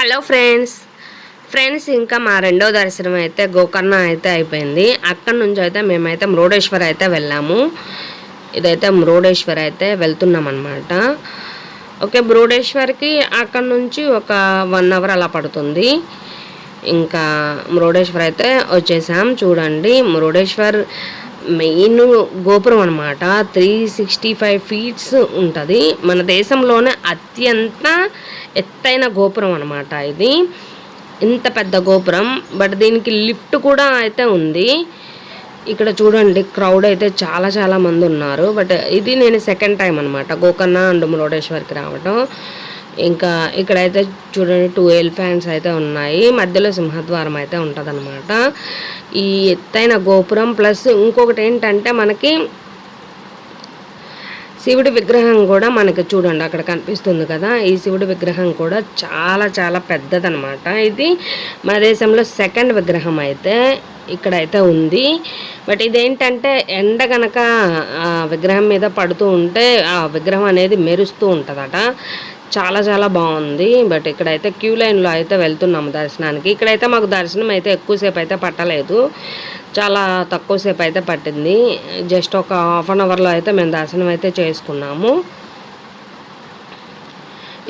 Hello friends. Friends ఇంకా మా రెండో దర్శనం అయితే గోకర్ణ అయితే అయిపోయింది. అక్కడి నుంచి అయితే మేమైతే మురుడేశ్వర్ అయితే వెళ్ళాము. ఇదైతే మురుడేశ్వర్ అయితే వెళ్తున్నాం అనమాట ఓకే మురుడేశ్వర్కి అక్కడ నుంచి ఒక వన్ అవర్ అలా పడుతుంది. ఇంకా మురుడేశ్వర్ అయితే వచ్చేసాం. చూడండి మురుడేశ్వర్ మెయిన్ గోపురం అనమాట త్రీ సిక్స్టీ ఫైవ్ ఫీట్స్ ఉంటుంది. మన దేశంలోనే అత్యంత ఎత్తైన గోపురం అనమాట ఇది. ఇంత పెద్ద గోపురం. బట్ దీనికి లిఫ్ట్ కూడా అయితే ఉంది. ఇక్కడ చూడండి క్రౌడ్ అయితే చాలా చాలా మంది ఉన్నారు. బట్ ఇది నేను సెకండ్ టైం అనమాట గోకర్ణ అండ్ మురుడేశ్వర్కి రావడం ఇంకా ఇక్కడైతే చూడండి టూ ఎలిఫెంట్స్ అయితే ఉన్నాయి. మధ్యలో సింహద్వారం అయితే ఉంటుందన్నమాట. ఈ ఎత్తైన గోపురం ప్లస్ ఇంకొకటి ఏంటంటే మనకి శివుడి విగ్రహం కూడా మనకి చూడండి అక్కడ కనిపిస్తుంది కదా. ఈ శివుడి విగ్రహం కూడా చాలా చాలా పెద్దదనమాట ఇది మన దేశంలో సెకండ్ విగ్రహం అయితే ఇక్కడైతే ఉంది. బట్ ఇదేంటంటే ఎండ గనక విగ్రహం మీద పడుతూ ఉంటే ఆ విగ్రహం అనేది మెరుస్తూ ఉంటుందట. చాలా చాలా బాగుంది. బట్ ఇక్కడైతే క్యూ లైన్లో అయితే వెళ్తున్నాము దర్శనానికి. ఇక్కడైతే మాకు దర్శనం అయితే ఎక్కువసేపు అయితే పట్టలేదు. చాలా తక్కువసేపు అయితే పట్టింది. జస్ట్ ఒక హాఫ్ అన్ అవర్లో అయితే మేము దర్శనం అయితే చేసుకున్నాము.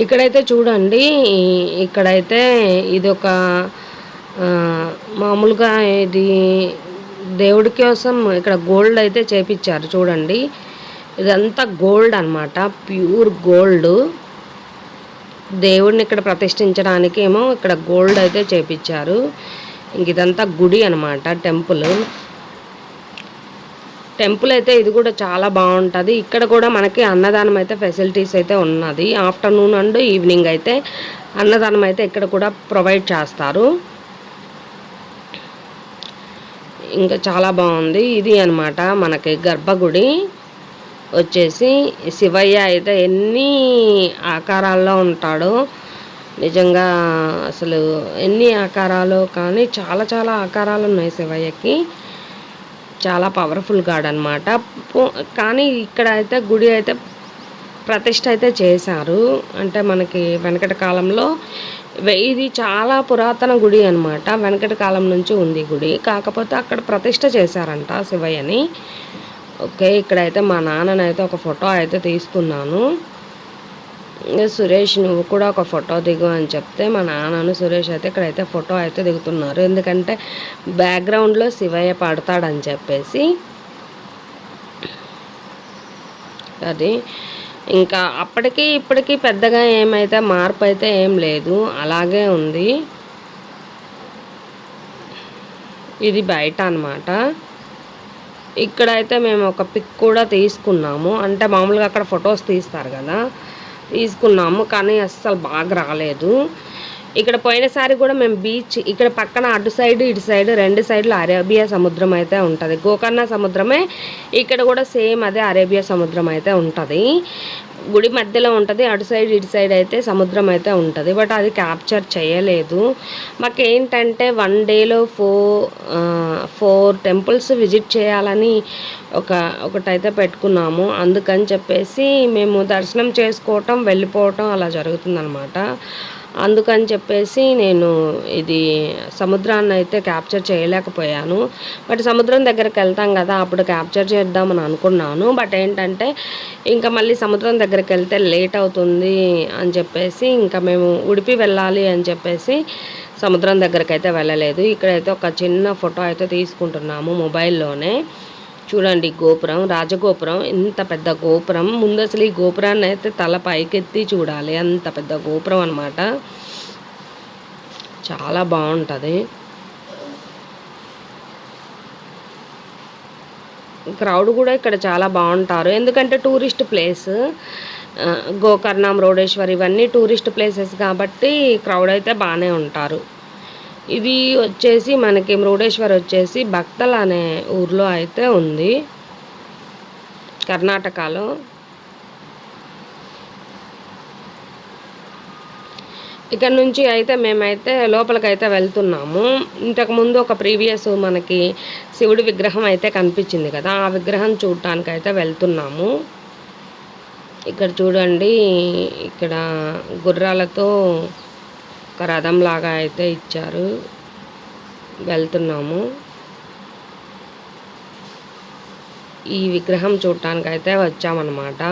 ఇక్కడైతే చూడండి ఇక్కడైతే ఇది ఒక మామూలుగా ఇది దేవుడి కోసం ఇక్కడ గోల్డ్ అయితే చేపించారు చూడండి. ఇదంతా గోల్డ్ అన్నమాట. Pure gold. దేవుడిని ఇక్కడ ప్రతిష్ఠించడానికి ఏమో ఇక్కడ గోల్డ్ అయితే చేపించారు ఇంక ఇదంతా గుడి అనమాట టెంపుల్. టెంపుల్ అయితే ఇది కూడా చాలా బాగుంటుంది. ఇక్కడ కూడా మనకి అన్నదానం అయితే ఫెసిలిటీస్ అయితే ఉన్నది. ఆఫ్టర్నూన్ అండ్ ఈవినింగ్ అయితే అన్నదానం అయితే ఇక్కడ కూడా ప్రొవైడ్ చేస్తారు. ఇంకా చాలా బాగుంది. ఇది అనమాట మనకి గర్భగుడి. వచ్చేసి శివయ్య అయితే ఎన్ని ఆకారాల్లో ఉంటాడో నిజంగా అసలు ఎన్ని ఆకారాలు కానీ చాలా చాలా ఆకారాలు ఉన్నాయి శివయ్యకి. చాలా పవర్ఫుల్ గాడ్ అనమాట కానీ ఇక్కడ అయితే గుడి అయితే ప్రతిష్ట అయితే చేశారు. అంటే మనకి వెనకటి కాలంలో ఇది చాలా పురాతన గుడి అనమాట వెనకటి కాలం నుంచి ఉంది గుడి. కాకపోతే అక్కడ ప్రతిష్ట చేశారంట శివయ్యని. ఓకే ఇక్కడైతే మా నాన్ననైతే ఒక ఫోటో అయితే తీసుకున్నాను సురేష్ నువ్వు కూడా ఒక ఫోటో దిగు అని చెప్తే మా నాన్నను సురేష్ అయితే ఇక్కడైతే ఫోటో అయితే దిగుతున్నారు. ఎందుకంటే బ్యాక్గ్రౌండ్లో శివయ్య పడతాడని చెప్పేసి. అది. ఇంకా అప్పటికి ఇప్పటికి పెద్దగా ఏమైతే మార్పు అయితే ఏం లేదు. అలాగే ఉంది. ఇది బయట అన్నమాట. ఇక్కడైతే మేము ఒక పిక్ కూడా తీసుకున్నాము. అంటే మామూలుగా అక్కడ ఫొటోస్ తీస్తారు కదా. తీసుకున్నాము కానీ అస్సలు బాగా రాలేదు. ఇక్కడ పోయినసారి కూడా మేము బీచ్ ఇక్కడ పక్కన అటు సైడ్ ఇటు సైడ్ రెండు సైడ్లు అరేబియా సముద్రం అయితే ఉంటుంది. గోకర్ణ సముద్రమే ఇక్కడ కూడా సేమ్ అదే అరేబియా సముద్రం అయితే ఉంటుంది. గుడి మధ్యలో ఉంటుంది అటు సైడ్ ఇటు సైడ్ అయితే సముద్రం అయితే ఉంటుంది. బట్ అది క్యాప్చర్ చేయలేదు. మాకు ఏంటంటే వన్ డేలో ఫోర్ ఫోర్ టెంపుల్స్ విజిట్ చేయాలని ఒక ఒకటైతే పెట్టుకున్నాము. అందుకని చెప్పేసి మేము దర్శనం చేసుకోవటం వెళ్ళిపోవటం అలా జరుగుతుందన్నమాట. అందుకని చెప్పేసి నేను ఇది సముద్రాన్ని అయితే క్యాప్చర్ చేయలేకపోయాను. బట్ సముద్రం దగ్గరికి వెళ్తాం కదా అప్పుడు క్యాప్చర్ చేద్దామని అనుకున్నాను. బట్ ఏంటంటే ఇంకా మళ్ళీ సముద్రం దగ్గరికి వెళ్తే లేట్ అవుతుంది అని చెప్పేసి ఇంకా మేము ఉడిపి వెళ్ళాలి అని చెప్పేసి సముద్రం దగ్గరికి అయితే వెళ్ళలేదు. ఇక్కడైతే ఒక చిన్న ఫోటో అయితే తీసుకుంటున్నాము మొబైల్లోనే. చూడండి గోపురం రాజగోపురం. ఇంత పెద్ద గోపురం. ముందు అసలు ఈ గోపురాన్ని అయితే తల పైకెత్తి చూడాలి. అంత పెద్ద గోపురం అనమాట చాలా బాగుంటుంది. క్రౌడ్ కూడా ఇక్కడ చాలా బాగుంటారు. ఎందుకంటే టూరిస్ట్ ప్లేస్ గోకర్ణం గోకర్ణ మురుడేశ్వర్ ఇవన్నీ టూరిస్ట్ ప్లేసెస్ కాబట్టి క్రౌడ్ అయితే బాగానే ఉంటారు. ఇది వచ్చేసి మనకి మురుడేశ్వర్ వచ్చేసి భక్తల్ అనే ఊర్లో అయితే ఉంది. కర్ణాటకలో. ఇక్కడ నుంచి అయితే మేమైతే లోపలికైతే వెళ్తున్నాము. ఇంతకు ముందు ఒక ప్రీవియస్ మనకి శివుడి విగ్రహం అయితే కనిపించింది కదా ఆ విగ్రహం చూడటానికి అయితే వెళ్తున్నాము. ఇక్కడ చూడండి ఇక్కడ గుర్రాలతో ఒక రథం లాగా అయితే ఇచ్చారు. వెళ్తున్నాము. ఈ విగ్రహం చూడటానికి అయితే వచ్చామన్నమాట.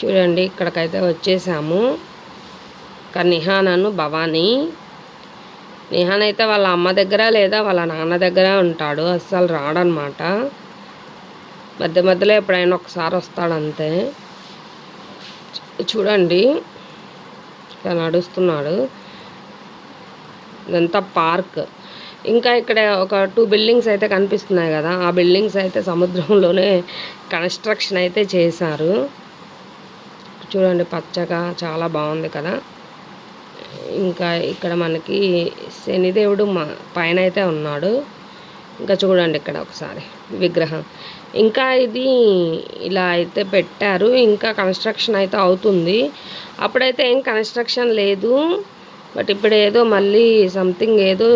చూడండి ఇక్కడికైతే వచ్చేసాము. ఇక్కడ నిహానను భవానీ. నిహాన్ అయితే వాళ్ళ అమ్మ దగ్గర లేదా వాళ్ళ నాన్న దగ్గర ఉంటాడు. అస్సలు రాడనమాట. మధ్య మధ్యలో ఎప్పుడైనా ఒకసారి వస్తాడు అంతే. చూడండి ఇక్కడ నడుస్తున్నాడు. ఇదంతా పార్క్. ఇంకా ఇక్కడ ఒక టూ బిల్డింగ్స్ అయితే కనిపిస్తున్నాయి కదా. ఆ బిల్డింగ్స్ అయితే సముద్రంలోనే కన్స్ట్రక్షన్ అయితే చేశారు. చూడండి పచ్చగా చాలా బాగుంది కదా. ఇంకా ఇక్కడ మనకి శనిదేవుడు మా పైన అయితే ఉన్నాడు. ఇంకా చూడండి ఇక్కడ ఒకసారి విగ్రహం. ఇంకా ఇది ఇలా అయితే పెట్టారు. ఇంకా కన్స్ట్రక్షన్ అయితే అవుతుంది. అప్పుడైతే ఏం కన్స్ట్రక్షన్ లేదు. బట్ ఇప్పుడు ఏదో మళ్ళీ సంథింగ్ ఏదో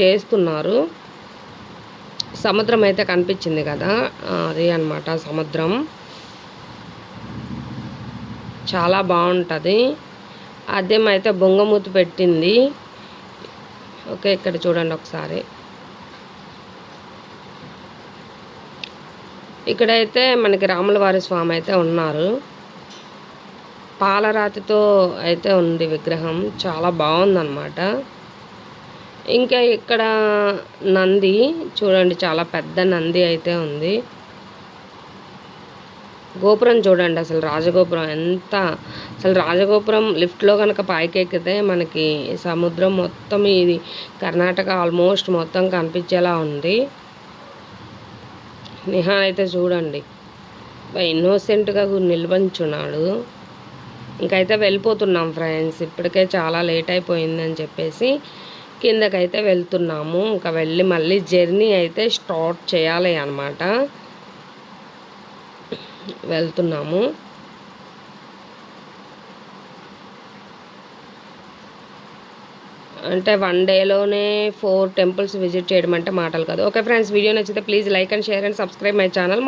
చేస్తున్నారు. సముద్రం అయితే కనిపించింది కదా. అది అనమాట సముద్రం. చాలా బాగుంటుంది. అదేమైతే అయితే బొంగమూతి పెట్టింది. ఓకే ఇక్కడ చూడండి ఒకసారి. ఇక్కడైతే మనకి రాములవారి స్వామి అయితే ఉన్నారు. పాలరాతితో అయితే ఉంది విగ్రహం. చాలా బాగుందన్నమాట. ఇంకా ఇక్కడ నంది చూడండి చాలా పెద్ద నంది అయితే ఉంది. గోపురం చూడండి అసలు రాజగోపురం ఎంత అసలు రాజగోపురం లిఫ్ట్లో కనుక పైకి ఎక్కితే మనకి సముద్రం మొత్తం ఇది కర్ణాటక ఆల్మోస్ట్ మొత్తం కనిపించేలా ఉంది. నిహాన్ అయితే చూడండి ఇన్నోసెంట్గా నిల్వంచున్నాడు ఇంకైతే వెళ్ళిపోతున్నాం ఫ్రెండ్స్ ఇప్పటికే చాలా లేట్ అయిపోయిందని చెప్పేసి కిందకైతే వెళ్తున్నాము. ఇంకా వెళ్ళి మళ్ళీ జర్నీ అయితే స్టార్ట్ చేయాలి అనమాట వెళ్తున్నాము. అంటే వన్ డేలోనే ఫోర్ టెంపుల్స్ విజిట్ చేయడం అంటే మాటలు కాదు. ఓకే ఫ్రెండ్స్ వీడియో నచ్చితే please like and share and subscribe my channel.